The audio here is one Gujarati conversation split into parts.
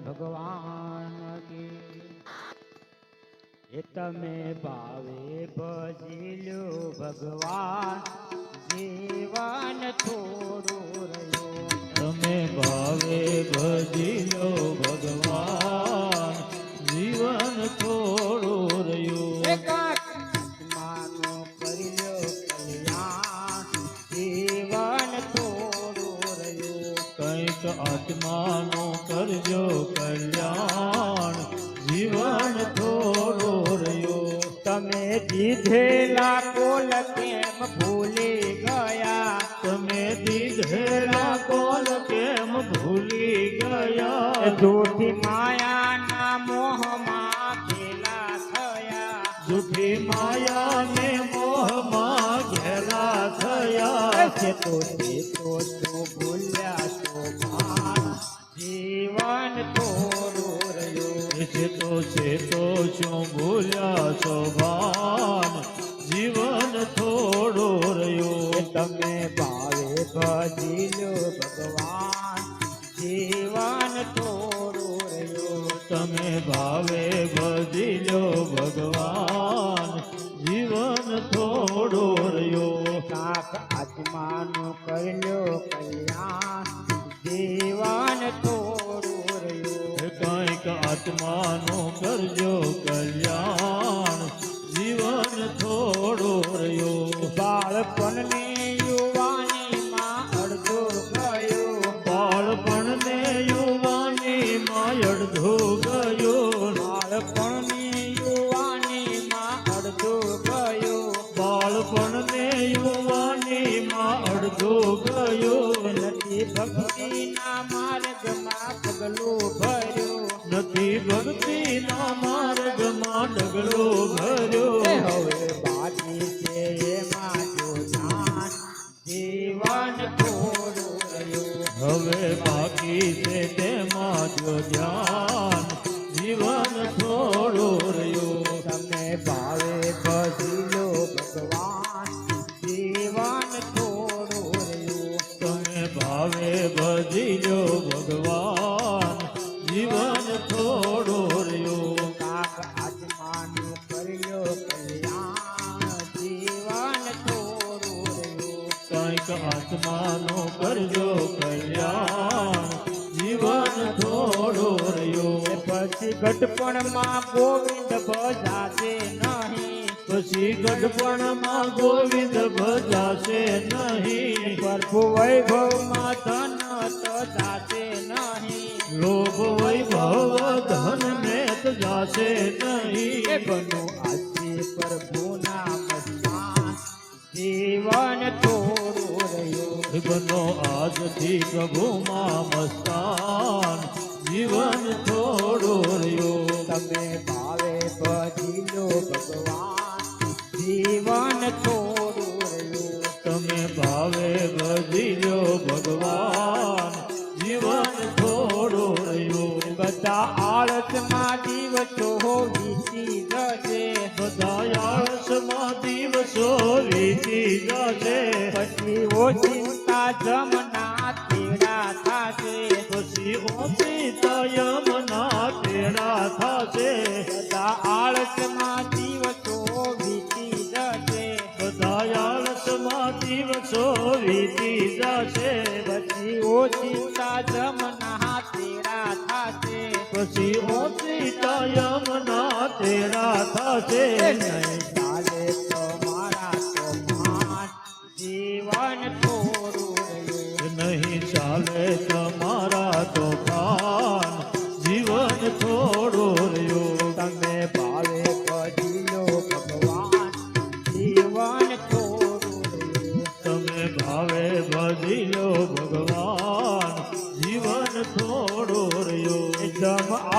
ભગવાન એ તમે ભાવે ભજી લો ભગવાન. જીવન થોડું રહ્યો. તમે ભાવે ભજીલો ભગવાન. થોડું તમે દીધેલા કોલ કેમ ભૂલી ગયા? તમે દીધેલા કોલ કેમ ભૂલી ગયા? જૂઠી માયાના મોહમાં ઘેલા થયા. જૂઠી માયાને મોહમાં ઘેલા થયા. છે તો તે ભૂલ્યા તો જીવન થોડું રહ્યું છે તો છે ભૂલ્યા છો ભાન. જીવન થોડો રહ્યું. તમે ભાવે ભજી લો ભગવાન. જીવન થોડો રહ્યો. તમે ભાવે ભજી લો ભગવાન. જીવન થોડો રહ્યો. કાક આત્માનું કર્યો કલ્યાણ. જીવન થોડું આત્માનું કરજો કલ્યાણ. જીવન થોડો રહ્યો. બાળપણની યુવાનીમાં અડધો ગયો. બાળપણને યુવાનીમાં અડધો ગયો. બાળપણની યુવાનીમાં અડધો ગયો. બાળપણને યુવાનીમાં અડધો ગયો. નથી ભક્તિના માર્ગમાં ભક્તિના માર્ગમાં ડગલો ભર્યો. હવે બાકી છે એમાં જો જાન. જીવન થોડું રહ્યું હવે બાકી છે તેમાં જો ધ્યાન. જીવન થોડું રહ્યું. તમે ભાવે ભજી લો ભગવાન. જીવન થોડું રહ્યું. તમે ભાવે ભજીલો ભગવાન. કરજો કલ્યાણ. જીવન થોડો રહ્યો. પછી ઘટપણમાં ગોવિંદ ભજાશે નહીં. પછી ગઢપણમાં ગોવિંદ ભજાશે નહીં. પ્રભુ વૈભવમાં ધન તો જાશે નહીં. લોભ વૈભવ ધન મેત જાશે નહીં. બનો આજે પ્રભુના મસ્તાન જીવન રહ્યું બનો આજથી પ્રભુમાં મસ્તાન. જીવન થોડો રહ્યો. તમે ભાવે ભજી લો ભગવાન. જીવન થોડો રહ્યો. તમે ભાવે ભજીલો ભગવાન. જીવન થોડો રહ્યો. બધા આળસમાં દિવસો વીતી જશે. બધા આળસમાં દિવસો વીતી જશે. પછી ઓચિંતા જમના તેરા થશે પછી ઓછી તયમના તેડા થશે. બધા આળસમાં દિવસો વીતી જશે. બધા આળસમાં દિવસો વીતી જશે. પછી ઓચિંતા જમના તેરા થશે. પછી ઓછી તયમના તેડા થશે. નહીં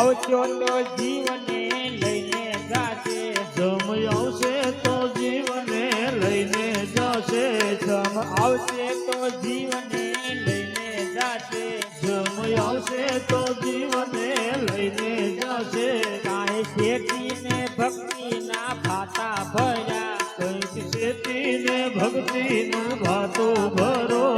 આવજો તો જીવને લઈને જાશે. જમ આવશે તો જીવને લઈને જશે. જમ આવશે તો જીવને લઈને જાશે. જમ આવશે તો જીવને લઈને જશે. કાંઈ શેઠીને ભક્તિના ભાતા ભર્યા. કંઈક શેતીને ભક્તિનું ભાતું ભરો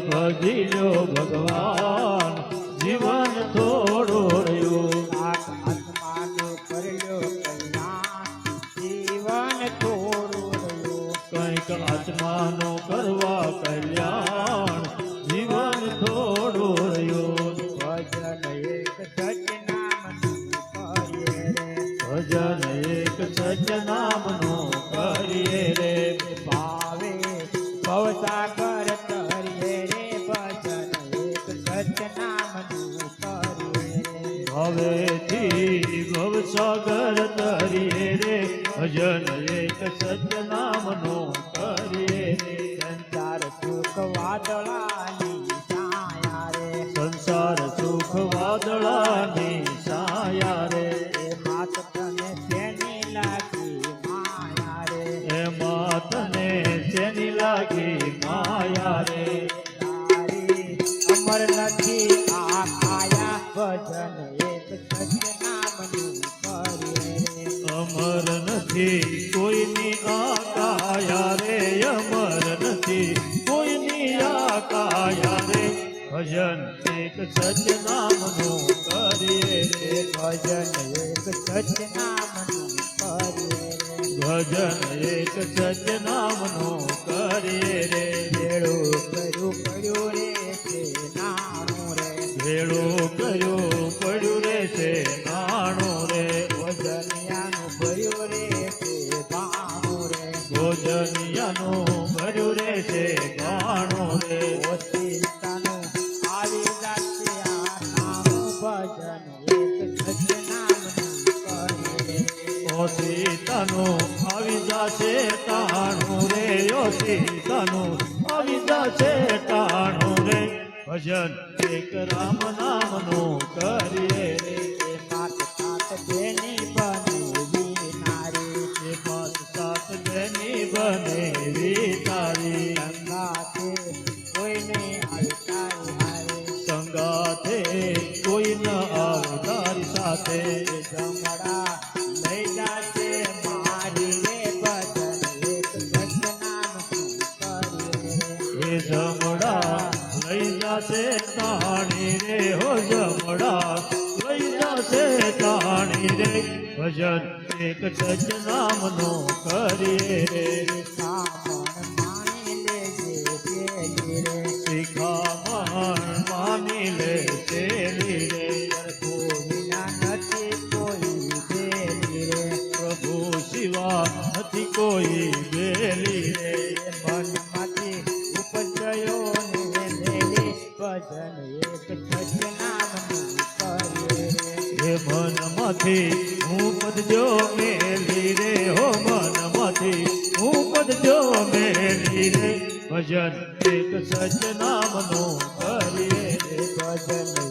ભજીલો ભગવાન. જીવન તો હવેથી ભવ સાગર તરીએ રે ભજન એક સતનામ નો કરીએ સંસાર સુખ વાદળાની સંસાર સુખ વાદળાની ભજન એક સજનામનું અમર નથી કોઈની આકાયા રે અમર નથી કોઈની આકાયા રે. ભજન એક સજનામનું કરીએ ભજન એક સજનામનું કરીએ ભજન એક સજનામનું કરીએ ઓ સીતાનો, આવી જાશે તાણું રે ઓ સીતાનો, આવી જાશે તાણું રે. ભજન એક રામ નામનું કરીએ. ભજન એક ટચ નામનો કરીએ. શિખામણ માની લે તેરી રે પ્રભુ શિવા નથી કોઈ બેલી રે મનમાંથી ઉપર ગયો ભજન એક ટચ નામનો કરીએ. મનમાંથી ભજન એક સજનામનું કરીએ ભજન.